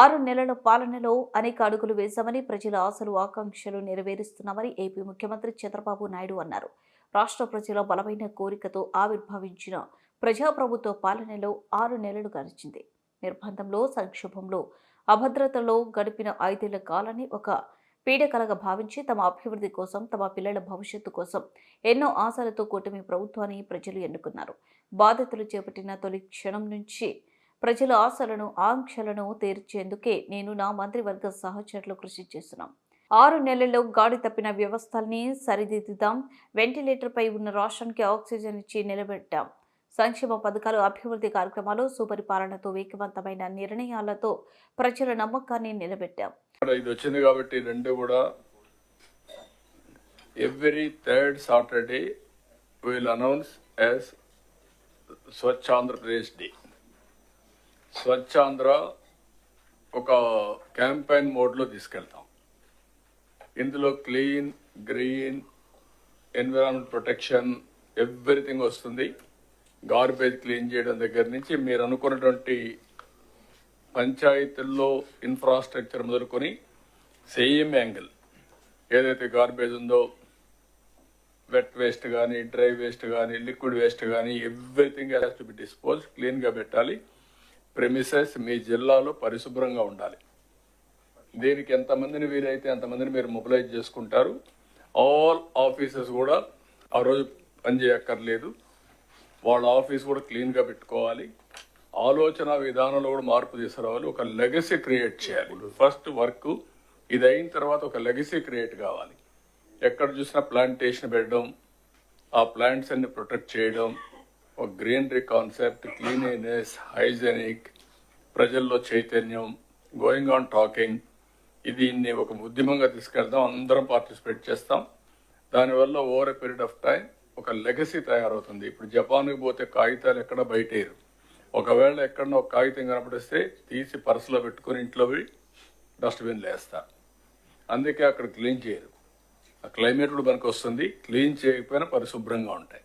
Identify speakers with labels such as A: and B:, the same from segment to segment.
A: ఆరు నెలల పాలనలో అనేక అడుగులు వేశామని ప్రజల ఆశలు ఆకాంక్షలు నెరవేరుస్తున్నామని ఏపీ ముఖ్యమంత్రి చంద్రబాబు నాయుడు అన్నారు. రాష్ట్ర ప్రజల బలమైన కోరికతో ఆవిర్భవించిన ప్రజాప్రభుత్వ పాలనలో ఆరు నెలలు గడిచింది. నిర్బంధంలో సంక్షోభంలో అభద్రతలో గడిపిన ఐదేళ్ళ కాలాన్ని ఒక పీడకలగా భావించి తమ అభివృద్ధి కోసం తమ పిల్లల భవిష్యత్తు కోసం ఎన్నో ఆశలతో కూటమి ప్రభుత్వాన్ని ప్రజలు ఎన్నుకున్నారు. బాధ్యతలు చేపట్టిన తొలి క్షణం నుంచి ప్రజల ఆశలను ఆంక్షలను తీర్చేందుకే నేను నా మంత్రివర్గ సహచరులు కృషి చేస్తున్నాం. ఆరు నెలల్లో గాడి తప్పిన వ్యవస్థల్ని సరిదిద్దుదాం. వెంటిలేటర్పై ఉన్న రాష్ట్రానికి ఆక్సిజన్ ఇచ్చి నిలబెట్టాం. సంక్షేమ పథకాలు అభివృద్ధి కార్యక్రమాలు సుపరిపాలనతో వేగవంతమైన నిర్ణయాలతో ప్రజల నమ్మకాన్ని నిలబెట్టాం.
B: ఇది వచ్చింది కాబట్టి రెండు కూడా every third Saturday will announce as Swachh Andhra Pradesh day. Swachhandhra ఒక క్యాంపెయిన్ మోడ్లో తీసుకెళ్తాం. ఇందులో clean green environment protection everything వస్తుంది. గార్బేజ్ క్లీన్ చేయడం దగ్గర నుంచి మీరు అనుకున్నటువంటి పంచాయతీల్లో ఇన్ఫ్రాస్ట్రక్చర్ మొదలుకొని సేమ్ యాంగిల్ ఏదైతే గార్బేజ్ ఉందో వెట్ వేస్ట్ కానీ డ్రై వేస్ట్ కానీ లిక్విడ్ వేస్ట్ కానీ everything has to be dispose క్లీన్గా పెట్టాలి. ప్రెమిసెస్ మీ జిల్లాలో పరిశుభ్రంగా ఉండాలి. దీనికి ఎంతమందిని వీలైతే అంతమందిని మీరు మొబిలైజ్ చేసుకుంటారు. ఆల్ ఆఫీసెస్ కూడా ఆ రోజు పనిచేయక్కర్లేదు వాళ్ళ ఆఫీస్ కూడా క్లీన్గా పెట్టుకోవాలి. ఆలోచన విధానంలో కూడా మార్పు తీసుకురావాలి. ఒక లెగసీ క్రియేట్ చేయాలి. ఫస్ట్ వర్క్ ఇది అయిన తర్వాత ఒక లెగసీ క్రియేట్ కావాలి. ఎక్కడ చూసినా ప్లాంటేషన్ పెట్టడం ఆ ప్లాంట్స్ అన్ని ప్రొటెక్ట్ చేయడం ఒక గ్రీనరీ కాన్సెప్ట్ క్లీనినెస్ హైజెనిక్ ప్రజల్లో చైతన్యం గోయింగ్ ఆన్ టాకింగ్. ఇది ఇన్ని ఒక ఉద్యమంగా తీసుకెళ్దాం అందరం పార్టిసిపేట్ చేస్తాం. దానివల్ల over a period of time ఒక లెగసీ తయారవుతుంది. ఇప్పుడు జపాన్కి పోతే కాగితాలు ఎక్కడ బయటేరు ఒకవేళ ఎక్కడన్నా ఒక కాగితం కనపడిస్తే తీసి పర్సులో పెట్టుకొని ఇంట్లో పోయి డస్ట్బిన్ వేస్తారు. అందుకే అక్కడ క్లీన్ చేయరు. ఆ క్లైమేట్ కూడా మనకు వస్తుంది క్లీన్ చేయకపోయినా పరిశుభ్రంగా ఉంటాయి.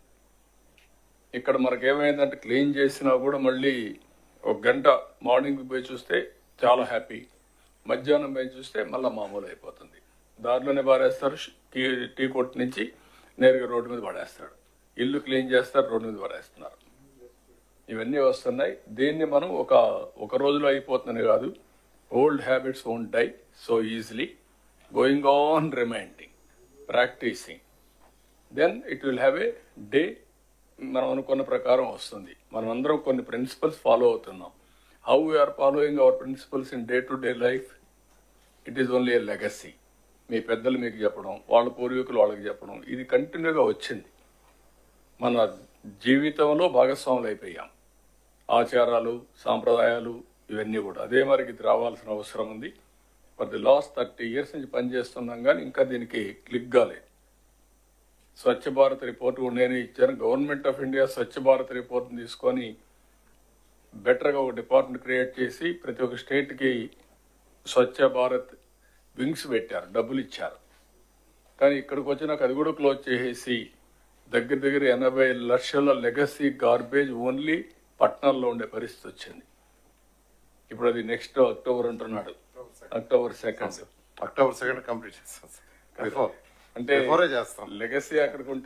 B: ఇక్కడ మనకి ఏమైందంటే క్లీన్ చేసినా కూడా మళ్ళీ ఒక గంట మార్నింగ్ పోయి చూస్తే చాలా హ్యాపీ. మధ్యాహ్నం పోయి చూస్తే మళ్ళీ మామూలు అయిపోతుంది దారిలోనే పారేస్తారు టీ టీ కొట్టు నుంచి నేరుగా రోడ్డు మీద పడేస్తాడు. ఇల్లు క్లీన్ చేస్తారు రోడ్డు మీద పడేస్తున్నారు. ఇవన్నీ వస్తున్నాయి. దీన్ని మనం ఒక ఒక రోజులో అయిపోతుందని కాదు old habits won't die so easily. Going on reminding practicing then it will have a day మనం అనుకున్న ప్రకారం వస్తుంది. మనం అందరం కొన్ని ప్రిన్సిపల్స్ ఫాలో అవుతున్నాం. How we are following our principles in day to day life it is only a legacy మీ పెద్దలు మీకు చెప్పడం వాళ్ళ పూర్వీకులు వాళ్ళకి చెప్పడం ఇది కంటిన్యూగా వచ్చింది. మన జీవితంలో భాగస్వాములు అయిపోయాం. ఆచారాలు సాంప్రదాయాలు ఇవన్నీ కూడా. అదే మరికి ఇది రావాల్సిన అవసరం ఉంది. For the last thirty years నుంచి పనిచేస్తున్నాం కానీ ఇంకా దీనికి క్లిక్ కాలేదు స్వచ్ఛ భారత్ రిపోర్ట్ కూడా నేను ఇచ్చాను. Government of India Swachh Bharat రిపోర్ట్ని తీసుకొని బెటర్గా ఒక డిపార్ట్మెంట్ క్రియేట్ చేసి ప్రతి ఒక్క స్టేట్కి స్వచ్ఛ భారత్ వింగ్స్ పెట్టారు డబ్బులు ఇచ్చారు. కానీ ఇక్కడికి వచ్చినాక అది కూడా క్లోజ్ చేసేసి దగ్గర దగ్గర ఎనభై లక్షల లెగసీ గార్బేజ్ ఓన్లీ పట్టణాల్లో ఉండే పరిస్థితి వచ్చింది. ఇప్పుడు అది నెక్స్ట్ అక్టోబర్ అంటున్నాడు. October second
C: October second complete చేస్తాం
B: అంటే లెగసీ అక్కడికి ఉంటే